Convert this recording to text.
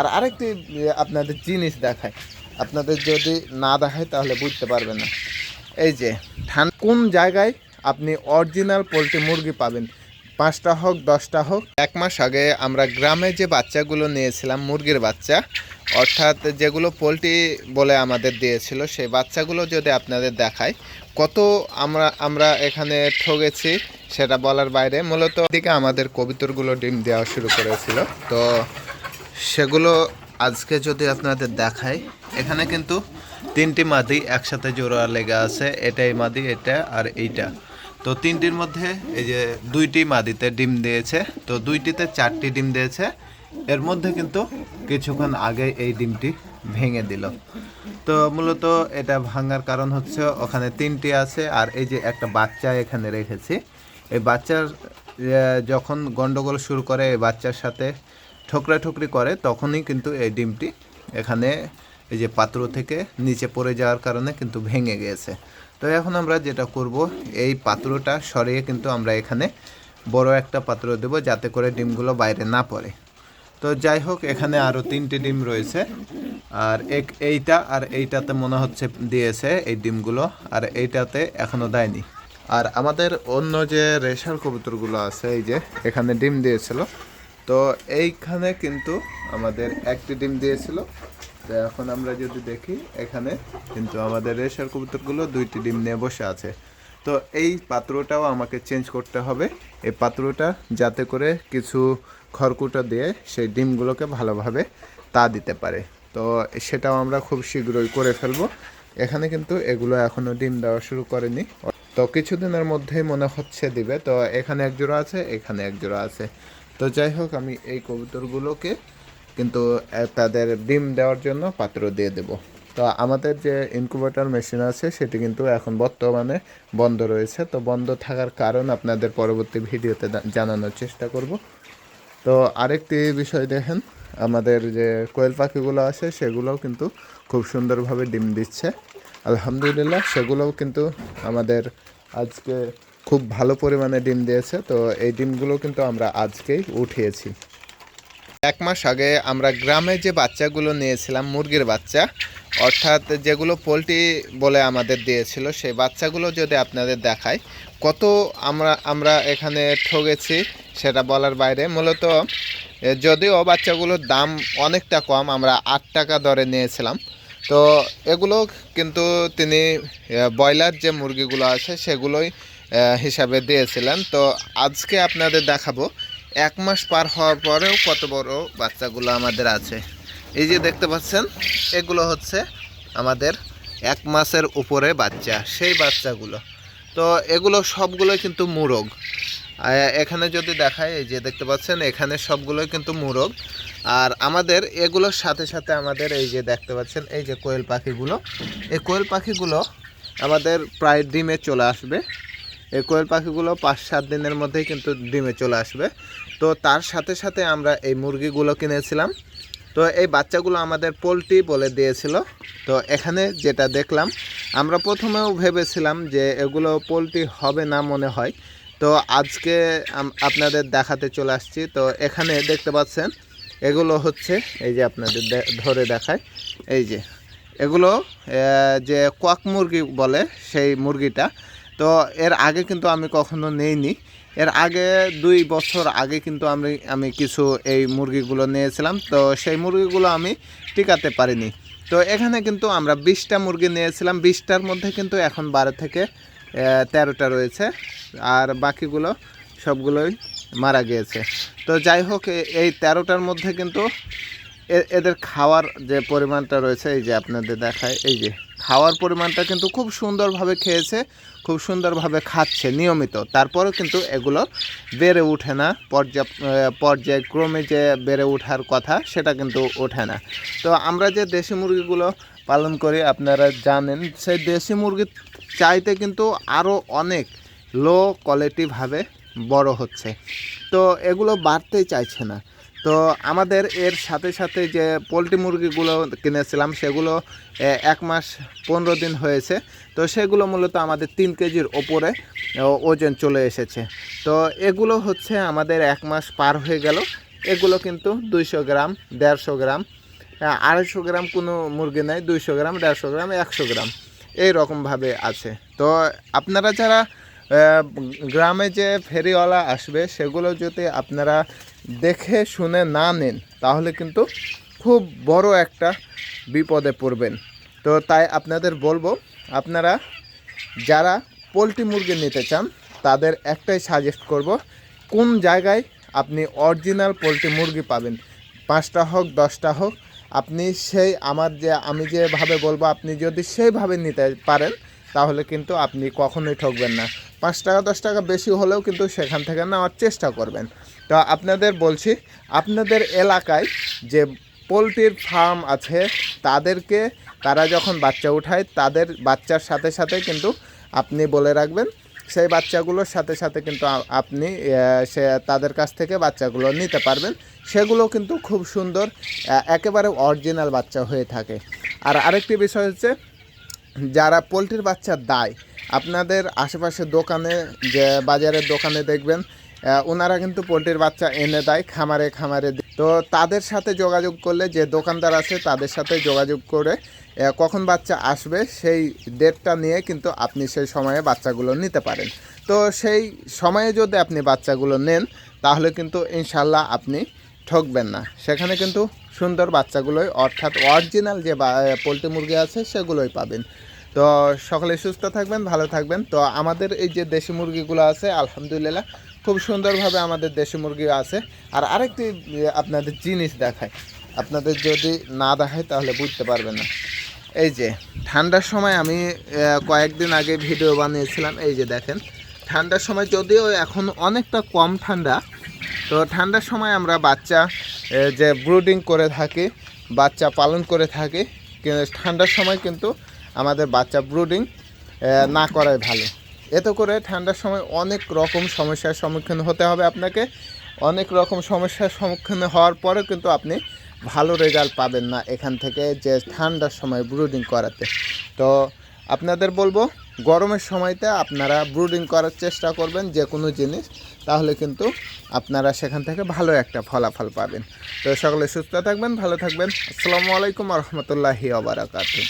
আর আরেকটি আপনাদের জিনিস দেখায় আপনাদের যদি না দেখায় তাহলে বুঝতে পারবেন না। এই যে ঠান কোন জায়গায় আপনি অরিজিনাল পোলট্রি মুরগি পাবেন? পাঁচটা হোক, দশটা হোক, এক মাস আগে আমরা গ্রামে যে বাচ্চাগুলো নিয়েছিলাম, মুরগির বাচ্চা, অর্থাৎ যেগুলো পোলট্রি বলে আমাদের দিয়েছিল, সেই বাচ্চাগুলো যদি আপনাদের দেখায় কত আমরা আমরা এখানে ঠগেছি সেটা বলার বাইরে। মূলত দিকে আমাদের কবিতরগুলো ডিম দেওয়া শুরু করেছিল। তো সেগুলো আজকে যদি আপনাদের দেখাই, এখানে কিন্তু তিনটি মাদি একসাথে জোড়া লেগে আছে, এটাই মাদি, এটা আর এইটা। তো তিনটির মধ্যে এই যে দুইটি মাদিতে ডিম দিয়েছে, তো দুইটিতে চারটি ডিম দিয়েছে। এর মধ্যে কিন্তু কিছুক্ষণ আগে এই ডিমটি ভেঙে দিল। তো মূলত এটা ভাঙার কারণ হচ্ছে ওখানে তিনটি আছে, আর এই যে একটা বাচ্চা এখানে রেখেছি। এই বাচ্চার যখন গন্ডগোল শুরু করে, এই বাচ্চার সাথে ঠোকরা ঠুকরি করে, তখনই কিন্তু এই ডিমটি এখানে এই যে পাত্র থেকে নিচে পড়ে যাওয়ার কারণে কিন্তু ভেঙে গিয়েছে তো এখন আমরা যেটা করব, এই পাত্রটা সরিয়ে কিন্তু আমরা এখানে বড় একটা পাত্র দেব যাতে করে ডিমগুলো বাইরে না পড়ে। তো যাই হোক, এখানে আরও তিনটি ডিম রয়েছে। আর এক, এইটা আর এইটাতে মনে হচ্ছে দিয়েছে এই ডিমগুলো, আর এইটাতে এখনও দেয়নি। আর আমাদের অন্য যে রেশার কবুতরগুলো আছে, এই যে এখানে ডিম দিয়েছিল তো এইখানে কিন্তু আমাদের একটি ডিম দিয়েছিল। তো এখন আমরা যদি দেখি, এখানে কিন্তু আমাদের রেশার কবুতরগুলো দুইটি ডিম নিয়ে বসে আছে। তো এই পাত্রটাও আমাকে চেঞ্জ করতে হবে। এই পাত্রটা যাতে করে কিছু খড়কুটা দিয়ে সেই ডিমগুলোকে ভালোভাবে তা দিতে পারে। তো সেটাও আমরা খুব শীঘ্রই করে ফেলব। এখানে কিন্তু এগুলো এখনও ডিম দেওয়া শুরু করেনি। তো কিছুদিনের মধ্যেই মনে হচ্ছে দিবে। তো এখানে এক জোড়া আছে, এখানে এক জোড়া আছে। তো যাই হোক, আমি এই কবুতরগুলোকে কিন্তু তাদের ডিম দেওয়ার জন্য পাত্র দিয়ে দেব। তো আমাদের যে ইনকুবেটর মেশিন আছে, সেটি কিন্তু এখন বর্তমানে বন্ধ রয়েছে। তো বন্ধ থাকার কারণ আপনাদের পরবর্তী ভিডিওতে জানানোর চেষ্টা করব। তো আরেকটি বিষয় দেখেন, আমাদের যে কোয়েল পাখিগুলো আছে, সেগুলোও কিন্তু খুব সুন্দরভাবে ডিম দিচ্ছে। আলহামদুলিল্লাহ, সেগুলোও কিন্তু আমাদের আজকে খুব ভালো পরিমাণে ডিম দিয়েছে, তো এই ডিমগুলো কিন্তু আমরা আজকেই উঠিয়েছি। এক মাস আগে আমরা গ্রামে যে বাচ্চাগুলো নিয়েছিলাম, মুরগির বাচ্চা, অর্থাৎ যেগুলো পোলট্রি বলে আমাদের দিয়েছিল, সেই বাচ্চাগুলো যদি আপনাদের দেখায় কত আমরা আমরা এখানে ঠগেছি সেটা বলার বাইরে। মূলত, যদিও বাচ্চাগুলোর দাম অনেকটা কম, আমরা আট টাকা দরে নিয়েছিলাম, তো এগুলো কিন্তু তিনি ব্রয়লার যে মুরগিগুলো আছে, সেগুলোই হিসাবে দিয়েছিলেন। তো আজকে আপনাদের দেখাবো, এক মাস পার হওয়ার পরেও কত বড় বাচ্চাগুলো আমাদের আছে। এই যে দেখতে পাচ্ছেন, এগুলো হচ্ছে আমাদের এক মাসের উপরে বাচ্চা, সেই বাচ্চাগুলো। তো এগুলো সবগুলোই কিন্তু মুরগ। এখানে যদি দেখায় এই যে দেখতে পাচ্ছেন, এখানে সবগুলোই কিন্তু মুরগ। আর আমাদের এগুলোর সাথে সাথে আমাদের এই যে দেখতে পাচ্ছেন, এই যে কোয়েল পাখিগুলো, এই কোয়েল পাখিগুলো আমাদের প্রায় ডিমে চলে আসবে। এই কোয়েল পাখিগুলো পাঁচ সাত দিনের মধ্যেই কিন্তু ডিমে চলে আসবে। তো তার সাথে সাথে আমরা এই মুরগিগুলো কিনেছিলাম। তো এই বাচ্চাগুলো আমাদের পোলট্রি বলে দিয়েছিল। তো এখানে যেটা দেখলাম, আমরা প্রথমেও ভেবেছিলাম যে এগুলো পোলট্রি হবে না মনে হয়। তো আজকে আপনাদের দেখাতে চলে আসছি। তো এখানে দেখতে পাচ্ছেন, এগুলো হচ্ছে, এই যে আপনাদের ধরে দেখায় এই যে, এগুলো যে কোয়াক মুরগি বলে সেই মুরগিটা তো এর আগে কিন্তু আমি কখনো নেইনি। এর আগে দুই বছর আগে কিন্তু আমি আমি কিছু এই মুরগিগুলো নিয়েছিলাম। তো সেই মুরগিগুলো আমি টিকাতে পারিনি। তো এখানে কিন্তু আমরা বিশটা মুরগি নিয়েছিলাম। বিশটার মধ্যে কিন্তু এখন বারো থেকে তেরোটা রয়েছে। আর বাকিগুলো সবগুলোই মারা গিয়েছে। তো যাই হোক এই তেরোটার মধ্যে কিন্তু এদের খাওয়ার যে পরিমাণটা রয়েছে, এই যে আপনাদের দেখায়, এই যে। খাওয়ার পরিমাণটা কিন্তু খুব সুন্দরভাবে খেয়েছে, খুব সুন্দরভাবে খাচ্ছে নিয়মিত। তারপরেও কিন্তু এগুলো বেড়ে ওঠে না পর্যাপ্ত পর্যায়ক্রমে যে বেড়ে ওঠার কথা সেটা কিন্তু ওঠে না। তো আমরা যে দেশি মুরগিগুলো পালন করি, আপনারা জানেন, সেই দেশি মুরগির চাইতে কিন্তু আরও অনেক লো কোয়ালিটিভাবে বড় হচ্ছে। তো এগুলো বাড়তেই চাইছে না। তো আমাদের এর সাথে সাথে যে পোলট্রি মুরগিগুলো কিনেছিলাম, সেগুলো এক মাস পনেরো দিন হয়েছে। তো সেগুলো মূলত আমাদের তিন কেজির ওপরে ওজন চলে এসেছে। তো এগুলো হচ্ছে আমাদের এক মাস পার হয়ে গেল। এগুলো কিন্তু দুইশো গ্রাম, দেড়শো গ্রাম আড়াইশো গ্রাম কোনো মুরগি নেই, দুইশো গ্রাম, দেড়শো গ্রাম, একশো গ্রাম, এই রকমভাবে আছে। তো আপনারা যারা গ্রামে যে ফেরিওয়ালা আসবে, সেগুলো যদি আপনারা দেখে, শুনে না নেন, তাহলে কিন্তু খুব বড় একটা বিপদে পড়বেন। তো তাই আপনাদের বলব, আপনারা যারা পোলট্রি মুরগি নিতে চান, তাদের একটাই সাজেস্ট করব, কোন জায়গায় আপনি অরিজিনাল পোলট্রি মুরগি পাবেন। পাঁচটা হোক, দশটা হোক, আপনি সেই আমার যে, আমি যেভাবে বলব, আপনি যদি সেইভাবে নিতে পারেন তাহলে কিন্তু আপনি কখনোই ঠকবেন না। পাঁচ টাকা, দশ টাকা বেশি হলেও কিন্তু সেখান থেকে নেওয়ার চেষ্টা করবেন। তো আপনাদের বলছি, আপনাদের এলাকায় যে পোলট্রির ফার্ম আছে, তাদেরকে তারা যখন বাচ্চা উঠায়, তাদের বাচ্চার সাথে সাথে কিন্তু আপনি বলে রাখবেন, সেই বাচ্চাগুলোর সাথে সাথে কিন্তু আপনি সে, তাদের কাছ থেকে বাচ্চাগুলো নিতে পারবেন। সেগুলো কিন্তু খুব সুন্দর একেবারে অরিজিনাল বাচ্চা হয়ে থাকে। আর আরেকটি বিষয় হচ্ছে যারা পোলট্রির বাচ্চা দেয়, আপনাদের আশেপাশে দোকানে যে বাজারের দোকানে দেখবেন ওনারা কিন্তু পোলট্রির বাচ্চা এনে দেয় খামারে খামারে তো তাদের সাথে যোগাযোগ করলে, যে দোকানদার আছে তাদের সাথে যোগাযোগ করে কখন বাচ্চা আসবে সেই ডেটটা নিয়ে কিন্তু আপনি সেই সময়ে বাচ্চাগুলো নিতে পারেন। তো সেই সময়ে যদি আপনি বাচ্চাগুলো নেন, তাহলে কিন্তু ইনশাল্লাহ আপনি ঠকবেন না। সেখানে কিন্তু সুন্দর বাচ্চাগুলোই, অর্থাৎ অরিজিনাল যে পোলট্রি মুরগি আছে, সেগুলোই পাবেন। তো সকলে সুস্থ থাকবেন, ভালো থাকবেন। তো আমাদের এই যে দেশি মুরগিগুলো আছে, আলহামদুলিল্লাহ, খুব সুন্দরভাবে আমাদের দেশি মুরগি আছে। আর আরেকটি আপনাদের জিনিস দেখায় আপনাদের যদি না দেখায় তাহলে বুঝতে পারবেন না। এই যে, ঠান্ডার সময় আমি কয়েকদিন আগে ভিডিও বানিয়েছিলাম। এই যে দেখেন, ঠান্ডার সময় যদিও এখন অনেকটা কম ঠান্ডা, তো ঠান্ডার সময় আমরা বাচ্চা যে ব্রুডিং করে থাকি, বাচ্চা পালন করে থাকে ঠান্ডার সময় কিন্তু আমাদের বাচ্চা ব্রুডিং না করাই ভালো। এতে করে ঠান্ডার সময় অনেক রকম সমস্যার সম্মুখীন হতে হবে আপনাকে। অনেক রকম সমস্যার সম্মুখীন হওয়ার পরে কিন্তু আপনি ভালো রেজাল্ট পাবেন না এখান থেকে যে ঠান্ডার সময় ব্রুডিং করাতে। তো আপনাদের বলব গরমের সময়তে আপনারা ব্রুডিং করার চেষ্টা করবেন যে কোনো জিনিস, তাহলে কিন্তু আপনারা সেখান থেকে ভালো একটা ফলাফল পাবেন। তো সকলে সুস্থ থাকবেন, ভালো থাকবেন। আসসালামু আলাইকুম রহমতুল্লাহি আবরাকাতু